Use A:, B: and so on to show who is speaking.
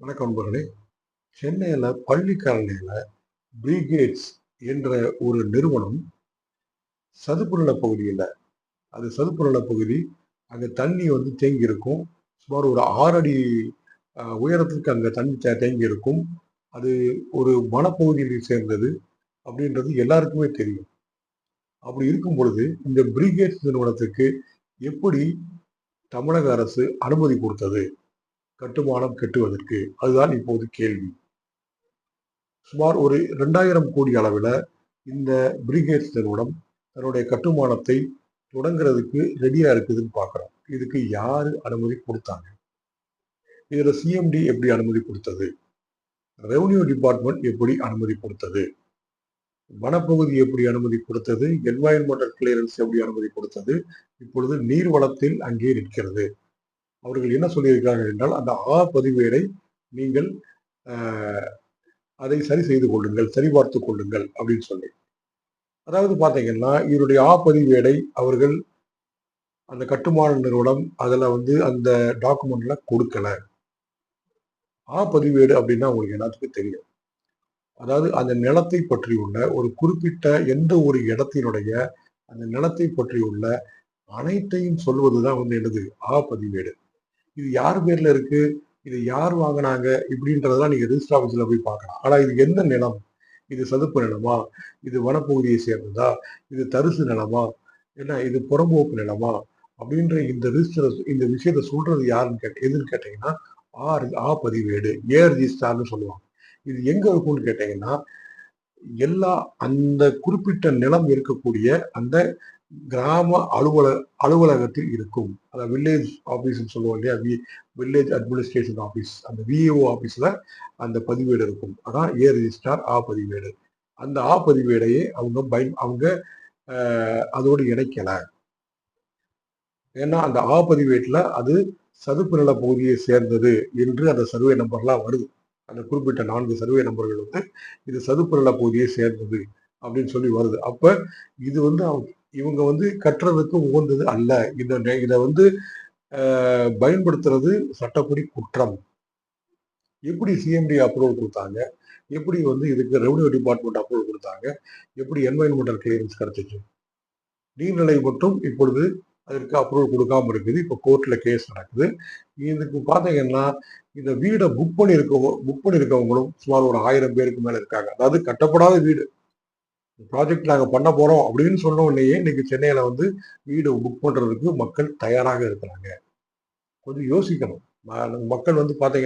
A: வணக்கம் நண்பர்களே. சென்னையில் பள்ளிக்கரணையில் பிரிகேட்ஸ் என்ற ஒரு நிறுவனம் சதுப்பு நில பகுதியில் அது சதுப்பு நில பகுதி அங்கே தண்ணி வந்து தேங்கி இருக்கும். சுமார் ஒரு ஆறு அடி உயரத்துக்கு அங்கே தண்ணி தே- தேங்கி இருக்கும். அது ஒரு வனப்பகுதியில் சேர்ந்தது அப்படின்றது எல்லாருக்குமே தெரியும். அப்படி இருக்கும் பொழுது இந்த பிரிகேட்ஸ் நிறுவனத்துக்கு எப்படி தமிழக அரசு அனுமதி கொடுத்தது? கட்டுமானம் கட்டுவதற்கு. அதுதான் இப்போது கேள்வி. சுமார் ஒரு ரெண்டாயிரம் கோடி அளவில் இந்த பிரிகேட்ஸ் நிறுவனம் தன்னுடைய கட்டுமானத்தை தொடங்குறதுக்கு ரெடியாக இருக்குதுன்னு பார்க்குறோம் இதுக்கு யார் அனுமதி கொடுத்தாங்க? இதில் சிஎம்டி எப்படி அனுமதி கொடுத்தது? ரெவன்யூ டிபார்ட்மெண்ட் எப்படி அனுமதி கொடுத்தது? வனப்பகுதி எப்படி அனுமதி கொடுத்தது? என்வாயன்மெண்டல் கிளியரன்ஸ் எப்படி அனுமதி கொடுத்தது? இப்பொழுது நீர்வளத்தில் அங்கே நிற்கிறது. அவர்கள் என்ன சொல்லியிருக்கிறார்கள் என்றால் அந்த ஆ பதிவேடை நீங்கள் அதை சரி செய்து கொள்ளுங்கள் சரிபார்த்து கொள்ளுங்கள் அப்படின்னு சொல்லி. அதாவது பார்த்தீங்கன்னா இவருடைய ஆ பதிவேடை அவர்கள் அந்த கட்டுமான நிறுவனம் அதில் வந்து அந்த டாக்குமெண்ட்ல கொடுக்கல. ஆ பதிவேடு அப்படின்னா உங்களுக்கு எல்லாத்துக்கும் தெரியும். அதாவது அந்த நிலத்தை பற்றியுள்ள ஒரு குறிப்பிட்ட எந்த ஒரு இடத்தினுடைய அந்த நிலத்தை பற்றி உள்ள அனைத்தையும் சொல்வதுதான் வந்து என்னது? ஆ பதிவேடு. இது யார் பேர்ல இருக்கு? இது யார் வாங்கினாங்க? இப்படின்றதெல்லாம் நீங்க ரிஜிஸ்டர் ஆஃபீஸ்ல போய் பார்க்கலாம். ஆனா இது எந்த நிலம்? இது சதுப்பு நிலமா? இது வனப்பகுதியை சேர்ந்ததா? இது தரிசு நிலமா? என்ன இது புறம்போக்கு நிலமா? அப்படின்ற இந்த ரிஜிஸ்டர் இந்த விஷயத்த சொல்றது யாருன்னு கேட்ட எதுன்னு கேட்டீங்கன்னா ஆர் ஆ பதிவேடு ஏ ரிஜிஸ்டார்னு சொல்லுவாங்க. இது எங்க இருக்கும்னு கேட்டீங்கன்னா எல்லா அந்த குறிப்பிட்ட நிலம் இருக்கக்கூடிய அந்த கிராம அலுவலக அலுவலகத்தில் இருக்கும். அந்த வில்லேஜ் ஆபீஸ்னு சொல்லுவோம் இல்லையா? வி வில்லேஜ் அட்மினிஸ்ட்ரேஷன் ஆபீஸ் அந்த விஏஓ ஆபீஸ்ல அந்த பதிவேடு இருக்கும். அதான் ஏ ரிஜிஸ்டார் ஆ பதிவேடு. அந்த ஆ பதிவேடையே அவங்க பயன் அவங்க ஆஹ், அதோடு இணைக்கல. ஏன்னா அந்த ஆ பதிவேட்டில் அது சதுப்பு நில பகுதியை சேர்ந்தது என்று அந்த சர்வே நம்பர்லாம் வருது. அந்த குறிப்பிட்ட நான்கு சர்வே நம்பர்கள் வந்து இது சதுப்பு நில பகுதியை சேர்ந்தது அப்படின்னு சொல்லி வருது. அப்ப இது வந்து அவங்க- இவங்க வந்து கட்டுறதுக்கு உகந்தது அல்ல. இந்த இதை வந்து பயன்படுத்துறது சட்டப்படி குற்றம். எப்படி சிஎம்டி அப்ரூவல் கொடுத்தாங்க? எப்படி வந்து இதுக்கு ரெவன்யூ டிபார்ட்மெண்ட் அப்ரூவல் கொடுத்தாங்க? எப்படி என்வாயன்மெண்டல் கிளியரன்ஸ் கிடைச்சிச்சு? நீர்நிலை மட்டும் இப்பொழுது அதற்கு அப்ரூவல் கொடுக்காம இருக்குது. இப்போ கோர்ட்ல கேஸ் நடக்குது. இதுக்கு பார்த்தீங்கன்னா இந்த வீடை புக் பண்ணியிருக்கவங்க புக் பண்ணியிருக்கவங்களும் சுமார் ஒரு ஆயிரம் பேருக்கு மேலே இருக்காங்க. அதாவது கட்டப்படாத வீடு. ப்ராஜெக்ட் நாங்கள் பண்ண போகிறோம் அப்படின்னு சொன்ன உடனேயே இன்னைக்கு சென்னையில் வந்து வீடு புக் பண்ணுறதுக்கு மக்கள் தயாராக இருக்கிறாங்க. கொஞ்சம் யோசிக்கணும். மக்கள் வந்து பார்த்தீங்கன்னா